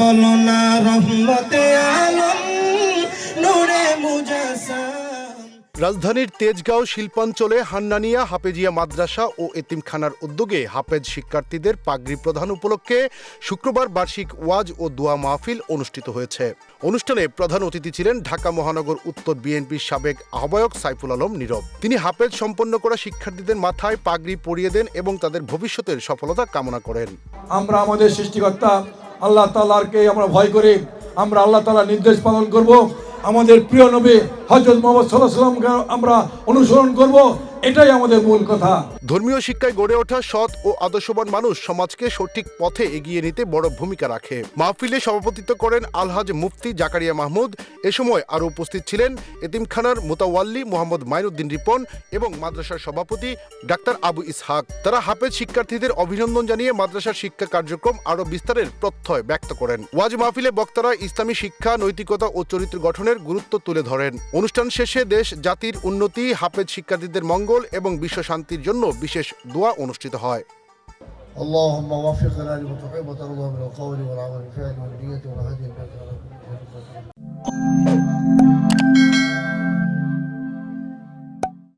বলো না রহমতে আলম নূরে রাজধানীর তেজগাঁও শিল্পাঞ্চলে হান্নানিয়া হাফেজিয়া মাদ্রাসা ও এতিমখানার উদ্যোগে হাফেজ শিক্ষার্থীদের পাগড়ি প্রধান উপলক্ষে শুক্রবার বার্ষিক ওয়াজ ও দোয়া মাহফিল অনুষ্ঠিত হয়েছে। অনুষ্ঠানে প্রধান অতিথি ছিলেন ঢাকা মহানগর উত্তর বিএনপির সাবেক আহ্বায়ক সাইফুল আলম নীরব। তিনি হাফেজ সম্পন্ন করা শিক্ষার্থীদের মাথায় পাগড়ি পরিয়ে দেন এবং তাদের ভবিষ্যতের সফলতা কামনা করেন। আমরা আমাদের সৃষ্টিকর্তা আল্লাহ তালারকে আমরা ভয় করি। আমরা আল্লাহ তালার নির্দেশ পালন করব। আমাদের প্রিয় নবী হজরত মোহাম্মদ সাল্লাহ সাল্লামকে আমরা অনুসরণ করব। এটাই আমাদের মূল কথা। ধর্মীয় শিক্ষায় গড়ে ওঠা সৎ ও আদর্শবান মানুষ সমাজকে সঠিক পথে এগিয়ে নিতে বড় ভূমিকা রাখে। মাহফিলে সভাপতিত্ব করেন আলহাজ মুফতি জাকারিয়া মাহমুদ। এ সময় আরও উপস্থিত ছিলেন এতিমখানার মোতাওয়াল্লি মোহাম্মদ মাইনুদ্দিন রিপন এবং মাদ্রাসার সভাপতি ডাক্তার আবু ইসহাক। তারা হাফেজ শিক্ষার্থীদের অভিনন্দন জানিয়ে মাদ্রাসার শিক্ষা কার্যক্রম আরও বিস্তারের প্রত্যয় ব্যক্ত করেন। ওয়াজ মাহফিলে বক্তারা ইসলামী শিক্ষা, নৈতিকতা ও চরিত্র গঠনের গুরুত্ব তুলে ধরেন। অনুষ্ঠান শেষে দেশ জাতির উন্নতি, হাফেজ শিক্ষার্থীদের মঙ্গল এবং বিশ্ব শান্তির জন্য বিশেষ দোয়া অনুষ্ঠিত হয় اللهم وفقنا لما تحب وترضى من القول والعمل والفعل والنية والهدي بك